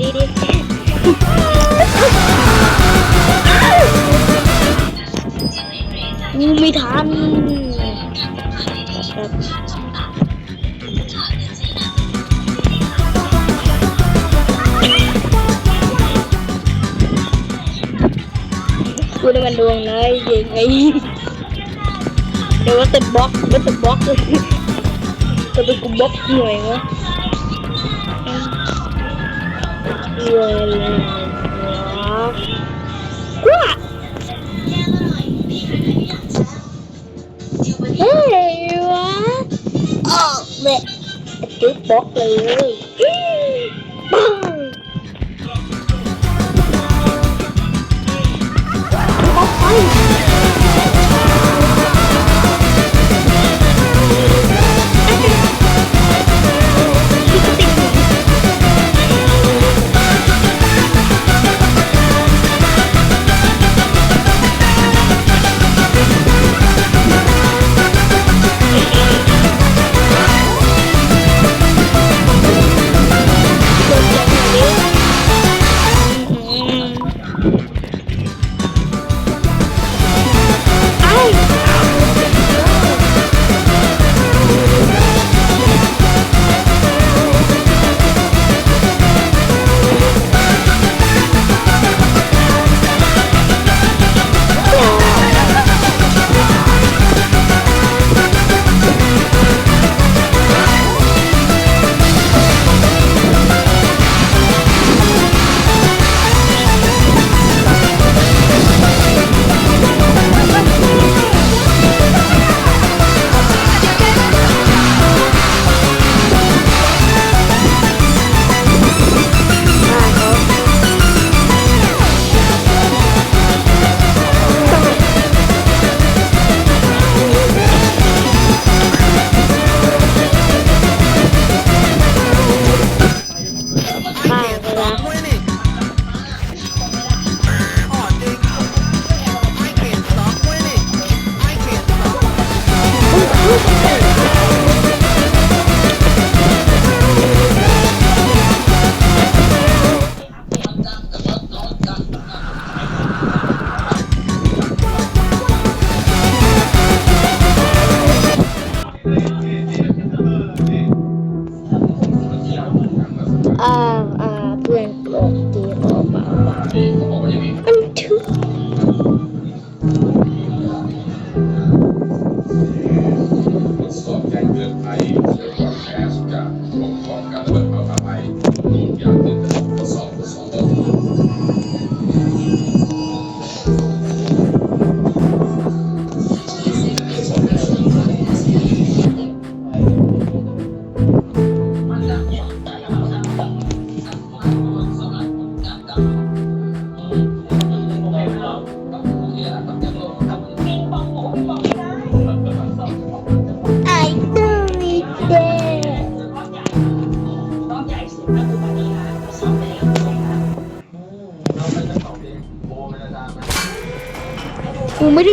ดีดิกูไม่ทันแบบกูได้มันดวงนะยังไงเดี๋ยวว่าติดบล็อกว่าติดบล็อกเลยจะเป็นกูบล็อกหน่วยวะ เวลากว่า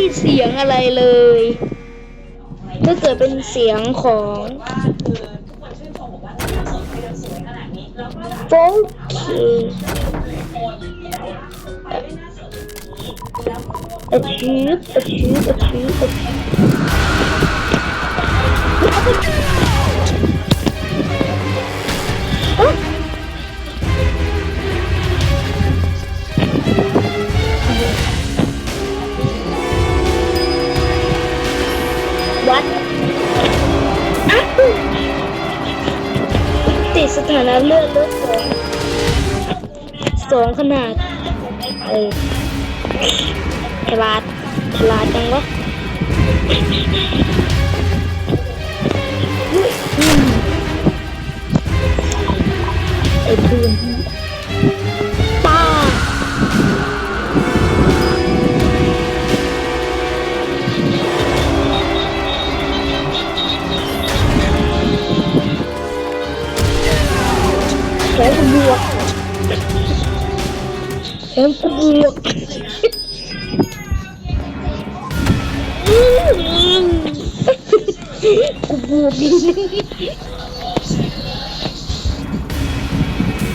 ยินเสียงอะไรเลย ถ้าเกิดเป็นเสียงของโฟล์อะชีพอะชีพอะชีพอะชีพ สองขนาดเออฉลาดฉลาดจังวะไอ้ปืนป้าแกูบวกแขนกูบวก กูบวกดีนึง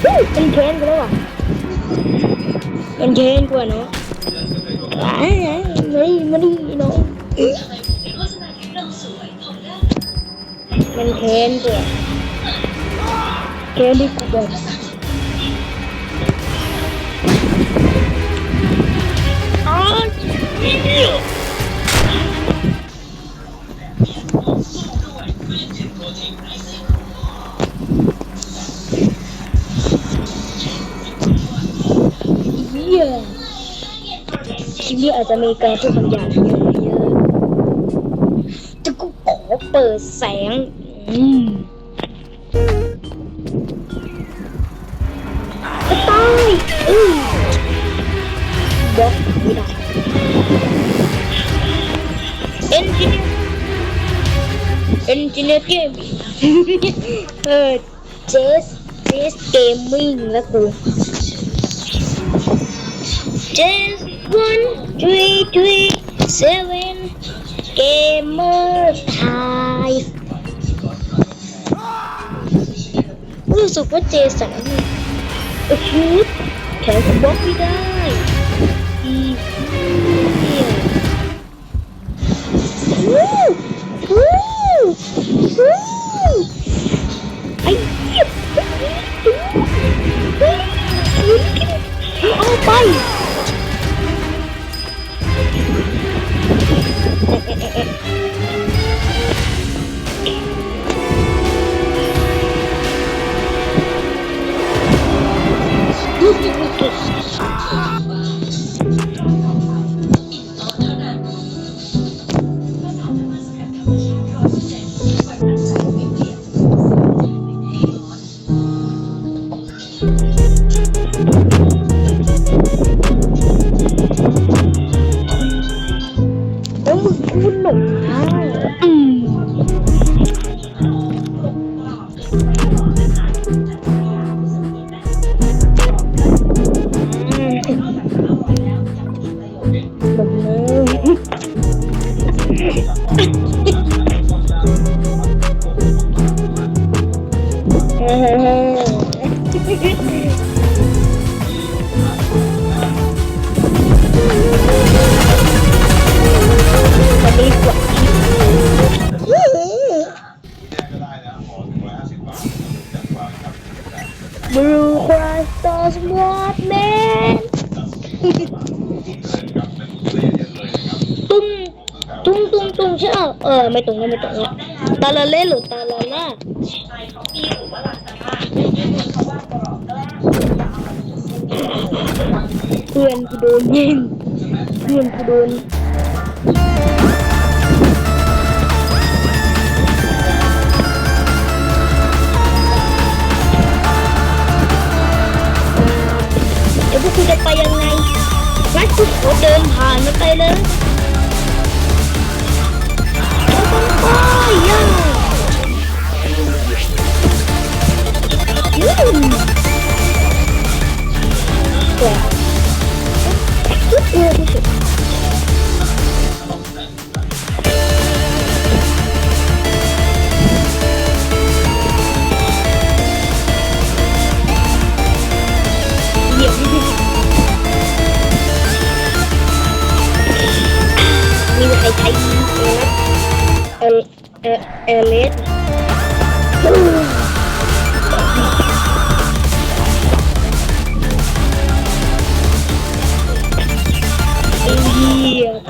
ฮู้มันแคนกูแล้วอะมันแคนกูอะเนาะอ้ายมาดิมาดิเนาะมันแคนกูอะแคนที่กูแบบ เหี้ยชีวิตอาจจะมีการพูดคำหยาบเยอะเยอะกูขอเปิดแสง อืมตายอือบล็อกไม่ได้เกมมิ่งแล้วกู Just one, three, three, seven, gamer time รู้สึกว่าเจสันโอ้โหแข เอาไป ออไม่ตรงนะไม่ตรงนะตาละเล่หรือตาละล่าเพื่อนกูโดนยิงเพื่อนกูโดนเดี๋ยวพวกคุณจะไปยังไงงั้นคุณขอเดินผ่านมันไปเลย ไป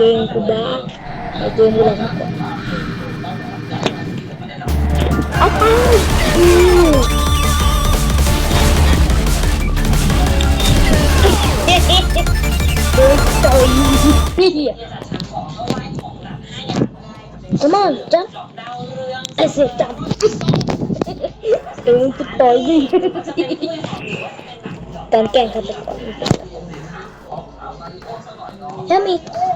หี้ยเกินกูบ้าเอาเกินกูแล้วเอาไปอืมเฮ้เฮ้เฮ้โดนต่อยเหี้ย Come on, jump. I said jump. เดี๋ยวมึงกูต่อยดิการแกล้งฆาตกรมันเ